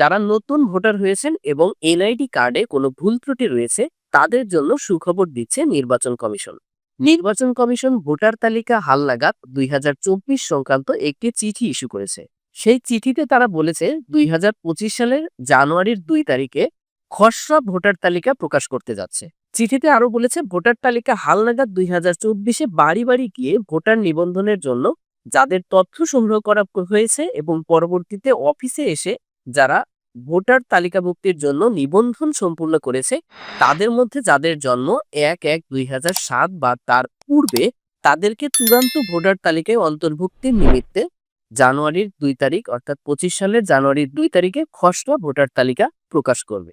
যারা নতুন ভোটার হয়েছেন এবং এনআইডি কার্ডে কোনো ভুল ত্রুটি রয়েছে, তাদের জন্য সুখবর দিচ্ছে নির্বাচন কমিশন। নির্বাচন কমিশন ভোটার তালিকা হালনাগাদ দুই হাজার চব্বিশ সংক্রান্ত একটি চিঠি ইস্যু করেছে। সেই চিঠিতে তারা বলেছে, দুই হাজার পঁচিশ সালের জানুয়ারির দুই তারিখে খসড়া ভোটার তালিকা প্রকাশ করতে যাচ্ছে। চিঠিতে আরও বলেছে, ভোটার তালিকা হালনাগাদ দুই হাজার চব্বিশে বাড়ি বাড়ি গিয়ে ভোটার নিবন্ধনের জন্য যাদের তথ্য সংগ্রহ করা হয়েছে এবং পরবর্তীতে অফিসে এসে যারা ভোটার তালিকাভুক্তির জন্য নিবন্ধন সম্পূর্ণ করেছে, তাদের মধ্যে যাদের জন্ম এক এক দুই বা তার পূর্বে, তাদেরকে চূড়ান্ত ভোটার তালিকায় অন্তর্ভুক্তির নিমিত্তে জানুয়ারির দুই তারিখ অর্থাৎ পঁচিশ সালের জানুয়ারির দুই তারিখে খসড়া ভোটার তালিকা প্রকাশ করবে।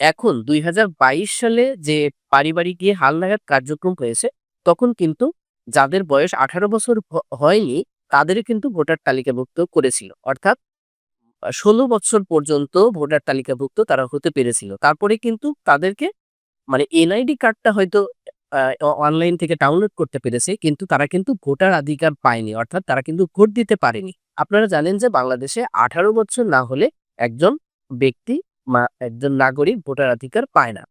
এখন দুই হাজার বাইশ সালে যে পারিবারিক গিয়ে হাল হালনাগাদ কার্যক্রম হয়েছে, তখন কিন্তু যাদের বয়স আঠারো বছর হয়নি তাদের কিন্তু ভোটার তালিকাভুক্ত করেছিল। অর্থাৎ ষোলো বছর পর্যন্ত ভোটার তালিকাভুক্ত তারা হতে পেরেছিল। তারপরে কিন্তু তাদেরকে মানে এনআইডি কার্ডটা হয়তো অনলাইন থেকে ডাউনলোড করতে পেরেছে, কিন্তু তারা কিন্তু ভোটার অধিকার পায়নি, অর্থাৎ তারা কিন্তু ভোট দিতে পারেনি। আপনারা জানেন যে বাংলাদেশে আঠারো বছর না হলে একজন ব্যক্তি একজন নাগরিক ভোটার অধিকার পায় না।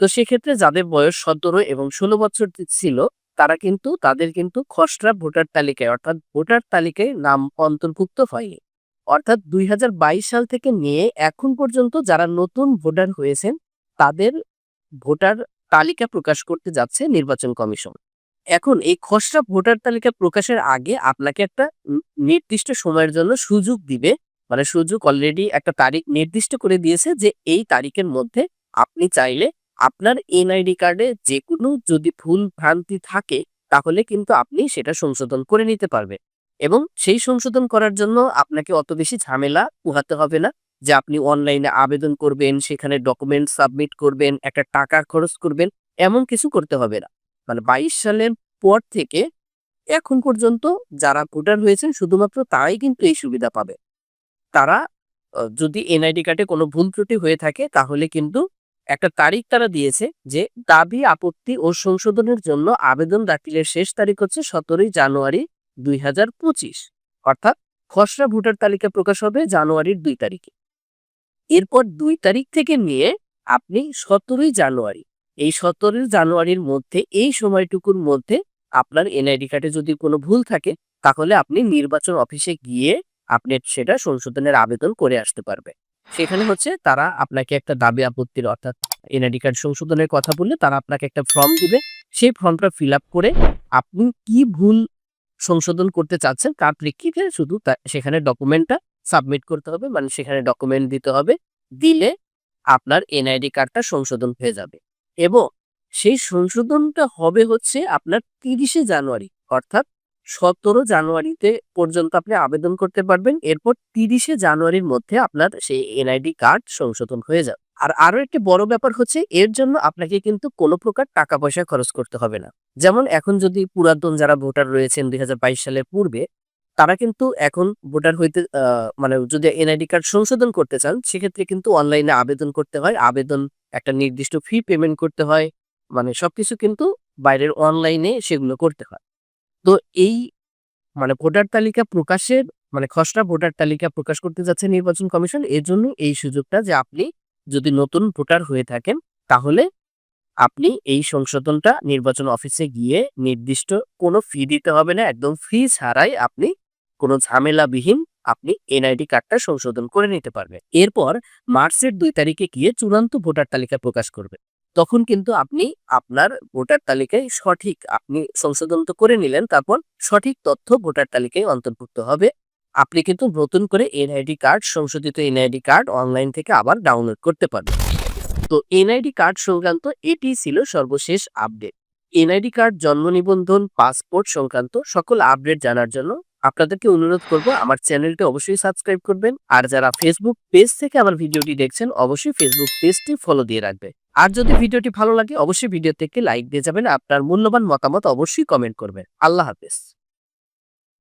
তো সেক্ষেত্রে যাদের বয়স সতেরো এবং ষোলো বছর ছিল, তারা কিন্তু, তাদের কিন্তু খসড়া ভোটার তালিকায়, অর্থাৎ ভোটার তালিকায় নাম অন্তর্ভুক্ত হয়নি। অর্থাৎ দুই হাজার বাইশ সাল থেকে নিয়ে এখন পর্যন্ত যারা নতুন ভোটার হয়েছেন, তাদের ভোটার তালিকা প্রকাশ করতে যাচ্ছে নির্বাচন কমিশন। এখন এই খসড়া ভোটার তালিকা প্রকাশের আগে আপনাকে একটা নির্দিষ্ট সময়ের জন্য সুযোগ দিবে মানে সুযোগ অলরেডি একটা তারিখ নির্দিষ্ট করে দিয়েছে যে এই তারিখের মধ্যে আপনি চাইলে আপনার এনআইডি কার্ডে যে কোনো যদি ভুল ভ্রান্তি থাকে, তাহলে কিন্তু আপনি সেটা সংশোধন করে নিতে পারবেন। এবং সেই সংশোধন করার জন্য আপনাকে অত বেশি ঝামেলা পোহাতে হবে না যে আপনি অনলাইনে আবেদন করবেন, সেখানে ডকুমেন্ট সাবমিট করবেন, একটা টাকা খরচ করবেন, এমন কিছু করতে হবে না। মানে বাইশ সালের পর থেকে এখন পর্যন্ত যারা ভোটার হয়েছেন শুধুমাত্র তারাই কিন্তু এই সুবিধা পাবে। তারা যদি এনআইডি কার্ডে কোনো ভুল ত্রুটি হয়ে থাকে তাহলে কিন্তু একটা তারিখ তারা দিয়েছে যে দাবি, আপত্তি ও সংশোধনের জন্য আবেদন দাখিলের শেষ তারিখ হচ্ছে সতেরোই জানুয়ারি দুই হাজার পঁচিশ, অর্থাৎ খসড়া ভোটার তালিকা প্রকাশ হবে জানুয়ারির দুই তারিখে। এরপর দুই তারিখ থেকে নিয়ে আপনি সতেরোই জানুয়ারি, এই সতেরোই জানুয়ারির মধ্যে, এই সময়টুকুর মধ্যে আপনার এনআইডি কার্ডে যদি কোনো ভুল থাকে, তাহলে আপনি নির্বাচন অফিসে গিয়ে আপনি সেটা সংশোধনের আবেদন করে আসতে পারবে সেখানে হচ্ছে তারা আপনাকে একটা দাবি আপত্তির, অর্থাৎ এনআইডি কার্ড সংশোধনের কথা বললে তারা আপনাকে একটা ফর্ম দিবে। সেই ফর্মটা ফিল করে আপনি কি ভুল সংশোধন করতে চাচ্ছেন, তার প্রেক্ষিতে শুধু সেখানে ডকুমেন্টটা সাবমিট করতে হবে মানে সেখানে ডকুমেন্ট দিতে হবে, দিলে আপনার এনআইডি কার্ডটা সংশোধন হয়ে যাবে। এবং সেই সংশোধনটা হবে হচ্ছে আপনার তিরিশে জানুয়ারি, অর্থাৎ সতেরো জানুয়ারিতে পর্যন্ত আপনি আবেদন করতে পারবেন, এরপর তিরিশে জানুয়ারির মধ্যে আপনার সেই এনআইডি কার্ড সংশোধন হয়ে যাবে। আর আরও একটি বড় ব্যাপার হচ্ছে, এর জন্য আপনাকে কিন্তু কোনো প্রকার টাকা পয়সা খরচ করতে হবে না। যেমন এখন যদি পুরাতন যারা ভোটার রয়েছেন দুই সালের পূর্বে, তারা কিন্তু এখন ভোটার হইতে মানে যদি এনআইডি কার্ড সংশোধন করতে চান, সেক্ষেত্রে কিন্তু অনলাইনে আবেদন করতে হয়। আবেদন একটা নির্দিষ্ট ফি পেমেন্ট করতে হয় মানে সবকিছু কিন্তু বাইরের অনলাইনে সেগুলো করতে হয়। তো এই মানে ভোটার তালিকা প্রকাশের মানে খসড়া ভোটার তালিকা প্রকাশ করতে যাচ্ছে নির্বাচন কমিশন, এর জন্য এই সুযোগটা যে আপনি যদি নতুন ভোটার হয়ে থাকেন, তাহলে আপনি এই সংশোধনটা নির্বাচন অফিসে গিয়ে নির্দিষ্ট কোনো ফি দিতে হবে না। একদম ফি ছাড়াই আপনি কোনো ঝামেলাবিহীন আপনি এনআইডি কার্ডটা সংশোধন করে নিতে পারবেন। এরপর মার্চের দুই তারিখে গিয়ে চূড়ান্ত ভোটার তালিকা প্রকাশ করবে। তখন কিন্তু আপনি আপনার ভোটার তালিকায় সঠিক, আপনি সংশোধন তো করে নিলেন, তারপর সঠিক তথ্য ভোটার তালিকায় অন্তর্ভুক্ত হবে। আপনি কিন্তু নতুন করে এনআইডি কার্ড, সংশোধিত এনআইডি কার্ড অনলাইন থেকে আবার ডাউনলোড করতে পারবেন। তো এনআইডি কার্ড সংক্রান্ত এটি ছিল সর্বশেষ আপডেট। এনআইডি কার্ড, জন্ম নিবন্ধন, পাসপোর্ট সংক্রান্ত সকল আপডেট জানার জন্য আপনাদেরকে অনুরোধ করব আমার চ্যানেলটি অবশ্যই সাবস্ক্রাইব করবেন। আর যারা ফেসবুক পেজ থেকে আমার ভিডিওটি দেখছেন, অবশ্যই ফেসবুক পেজটি ফলো দিয়ে রাখবে আর যদি ভিডিওটি ভালো লাগে, অবশ্যই ভিডিওতে একটি লাইক দিয়ে যাবেন। আপনার মূল্যবান মতামত অবশ্যই কমেন্ট করবেন। আল্লাহ হাফেজ।